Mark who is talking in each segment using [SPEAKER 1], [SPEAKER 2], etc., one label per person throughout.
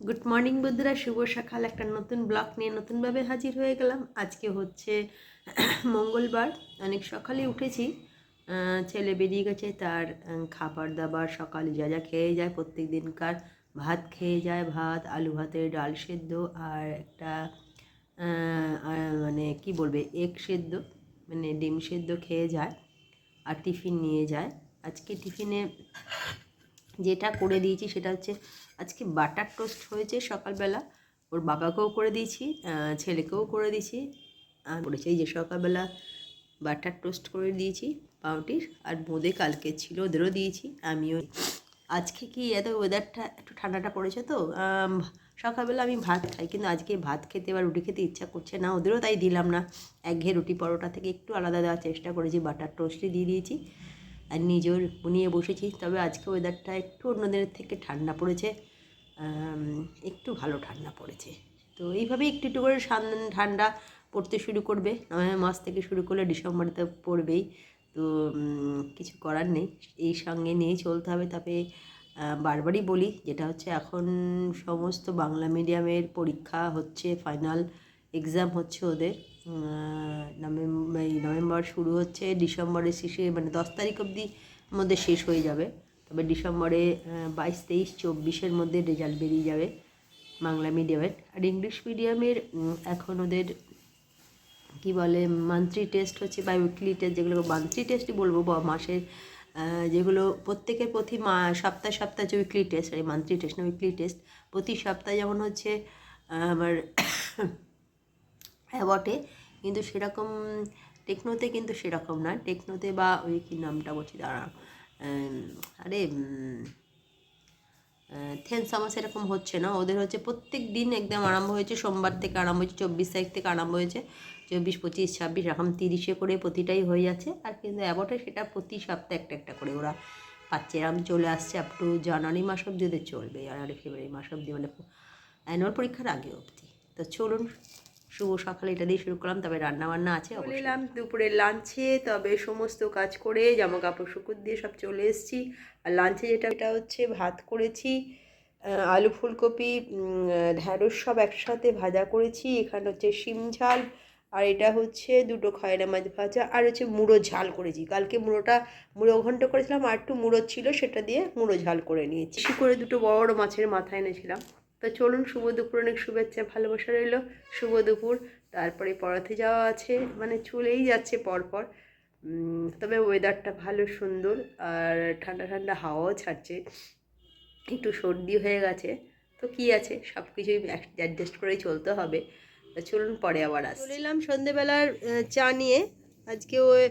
[SPEAKER 1] Good morning বন্ধুরা। শুভ সকাল। একটা নতুন ব্লগ নিয়ে নতুনভাবে হাজির হয়ে গেলাম। আজকে হচ্ছে মঙ্গলবার। অনেক সকালে উঠেছি। ছেলে বেরিয়ে গেছে। তার খাবার দাবার সকালে যা যা খেয়ে যায় প্রত্যেক দিনকার ভাত খেয়ে যায়, ভাত, আলু ভাতের ডাল সেদ্ধ আর একটা মানে কি বলবে, এগ সেদ্ধ মানে ডিম সেদ্ধ খেয়ে যায় আর টিফিন নিয়ে যায়। আজকে টিফিনে যেটা করে দিয়েছি সেটা হচ্ছে আজকে বাটার টোস্ট হয়েছে সকালবেলা। ওর বাবাকেও করে দিয়েছি ছেলেকেও করে দিয়েছি। আর করেছি এই যে সকালবেলা বাটার টোস্ট করে দিয়েছি পাউটির আর বোঁদে কালকে ছিল, ওদেরও দিয়েছি, আমিও। আজকে কি এত ওয়েদারটা একটু ঠান্ডাটা পড়েছে তো? সকালবেলা আমি ভাত খাই, কিন্তু আজকে ভাত খেতে বা রুটি খেতে ইচ্ছা করছে না, ওদেরও তাই দিলাম না। একঘেয়ে রুটি পরোটা থেকে একটু আলাদা দেওয়ার চেষ্টা করেছি, বাটার টোস্টই দিয়ে দিয়েছি। আর নিজেও নিয়ে বসেছি। তবে আজকে ওয়েদারটা একটু অন্য দিনের থেকে ঠান্ডা পড়েছে। একটু ভালো ঠান্ডা পড়েছে। তো এইভাবেই একটু একটু করে ঠান্ডা পড়তে শুরু করবে। নভেম্বর মাস থেকে শুরু করলে ডিসেম্বরে তো পড়বেই। তো কিছু করার নেই। এই সঙ্গে নিয়েই চলতে হবে। তবে বারবারই বলি, যেটা হচ্ছে এখন সমস্ত বাংলা মিডিয়ামের পরীক্ষা হচ্ছে ফাইনাল এক্সাম হচ্ছে ওদের। নভেম্বর এই নভেম্বর শুরু হচ্ছে, ডিসেম্বরের শেষে মানে দশ তারিখ অবধি মধ্যে শেষ হয়ে যাবে। তবে ডিসেম্বরে বাইশ, তেইশ, চব্বিশের মধ্যে রেজাল্ট বেরিয়ে যাবে বাংলা মিডিয়ামের। আর ইংলিশ মিডিয়ামের এখন ওদের কি বলে মান্থলি টেস্ট হচ্ছে বা উইকলি টেস্ট যেগুলো মান্থলি টেস্টই বলব, বা মাসের যেগুলো প্রত্যেকের প্রতি মা, সপ্তাহে সপ্তাহে উইকলি টেস্ট আর মান্থলি টেস্ট না উইকলি টেস্ট প্রতি সপ্তাহে যেমন হচ্ছে আমার হ্যাঁ বটে। কিন্তু সেরকম টেকনোতে কিন্তু সেরকম না। টেকনোতে বা ওই কী নামটা বলছি দাঁড়া আরে উম, থেন্স আমার সেরকম হচ্ছে না। ওদের হচ্ছে প্রত্যেক দিন একদম আরম্ভ হয়েছে সোমবার থেকে আরম্ভ হয়েছে চব্বিশ তারিখ থেকে আরম্ভ হয়েছে। চব্বিশ পঁচিশ ছাব্বিশ এখন তিরিশে করে প্রতিটাই হয়ে যাচ্ছে। আর কিন্তু অ্যাবটে সেটা প্রতি সপ্তাহে একটা একটা করে ওরা পাচ্ছে। এরকম চলে আসছে আপ টু জানুয়ারি মাস অবধি ওদের চলবে। জানুয়ারি ফেব্রুয়ারি মাস অবধি মানে অ্যানুয়াল পরীক্ষার আগে অবধি। তো চলুন শুভ সকালে এটা দিয়ে শুরু করলাম তবে রান্না বান্না আছে চলে এলাম দুপুরের লাঞ্চে তবে সমস্ত কাজ করে জামা কাপড় শুকুর দিয়ে সব চলে এসেছি। আর লাঞ্চে যেটা এটা হচ্ছে ভাত করেছি আলু ফুলকপি ঢ্যাঁড়স সব একসাথে ভাজা করেছি এখানে হচ্ছে শিম ঝাল আর এটা হচ্ছে দুটো খয়রা মাছ ভাজা আর হচ্ছে মুড়ো ঝাল করেছি। কালকে মুড়োটা মুড়ো ঘন্ট করেছিলাম আর একটু মুড়ো ছিল সেটা দিয়ে মুড়ো ঝাল করে নিয়েছি। করে দুটো বড় বড় মাছের মাথা এনেছিলাম। তো চলুন শুভ দুপুর, অনেক শুভেচ্ছা, ভালোবাসা রইল। শুভ দুপুর। তারপরে পড়াতে যাওয়া আছে মানে চলেই যাচ্ছে পরপর। তবে ওয়েদারটা ভালো, সুন্দর, আর ঠান্ডা ঠান্ডা হাওয়াও ছাড়ছে। একটু সর্দি হয়ে গেছে। তো কি আছে? সব কিছুই অ্যাডজাস্ট করেই চলতে হবে। তা চলুন পরে আবার আস চলে এলাম সন্ধেবেলার চা নিয়ে। আজকে ওই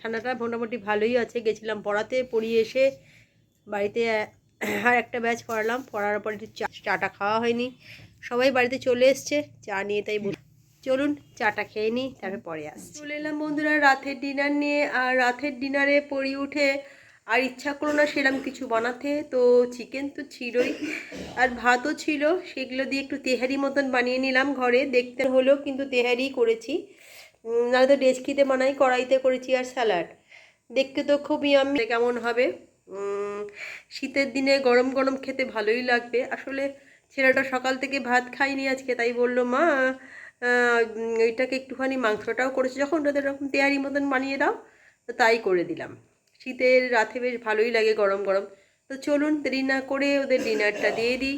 [SPEAKER 1] ঠান্ডাটা মোটামুটি ভালোই আছে। গেছিলাম পড়াতে, পড়িয়ে এসে বাড়িতে আর একটা ব্যাচ পড়ালাম, পড়ার পর একটু চা চাটা খাওয়া হয়নি। সবাই বাড়িতে চলে এসছে, চা নিয়ে তাই চলুন, চাটা খেয়ে নিই, তারপরে পরে আসছি। চলে এলাম বন্ধুরা রাতের ডিনার নিয়ে, আর রাতের ডিনারে পড়ি উঠে আর ইচ্ছা করল না সেরকম কিছু বানাতে, তো চিকেন তো ছিলই। আর ভাতও ছিল, সেগুলো দিয়ে একটু তেহারি মতন বানিয়ে নিলাম ঘরে, দেখতে হলো কিন্তু তেহারি করেছি। নাহলে তো ডেচকিতে বানাই, কড়াইতে করেছি আর স্যালাড দেখতে তো খুবই আমি কেমন হবে? শীতের দিনে গরম গরম খেতে ভালোই লাগবে। আসলে ছেলেটা সকাল থেকে ভাত খায়নি আজকে, তাই বলল, মা এইটাকে একটুখানি মাংসটাও করেছে, যখন ওদের এরকম তেয়ারি মতন বানিয়ে দাও, তো তাই করে দিলাম। শীতের রাতে বেশ ভালোই লাগে গরম গরম। তো চলুন দেরি না করে ওদের ডিনারটা দিয়ে দিই।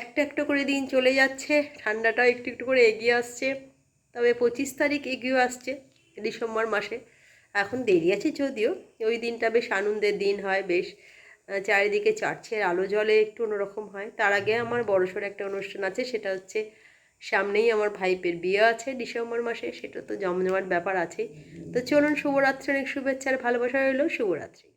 [SPEAKER 1] একটা একটা করে দিন চলে যাচ্ছে ঠান্ডাটা একটু একটু করে এগিয়ে আসছে। তবে পঁচিশ তারিখ এগিয়ে আসছে, ডিসেম্বর মাসে। এখন দেরি আছে যদিও। ওই দিনটা বেশ আনন্দের দিন হয়, বেশ চারিদিকে চার্চের আলো জলে একটু অন্যরকম হয়। তার আগে আমার বড়সড় একটা অনুষ্ঠান আছে, সেটা হচ্ছে সামনেই আমার ভাইপের বিয়ে আছে ডিসেম্বর মাসে, সেটা তো জমজমাট ব্যাপার আছে তো চলুন, শুভরাত্রি, অনেক শুভেচ্ছা আর ভালোবাসা রইল। শুভরাত্রি।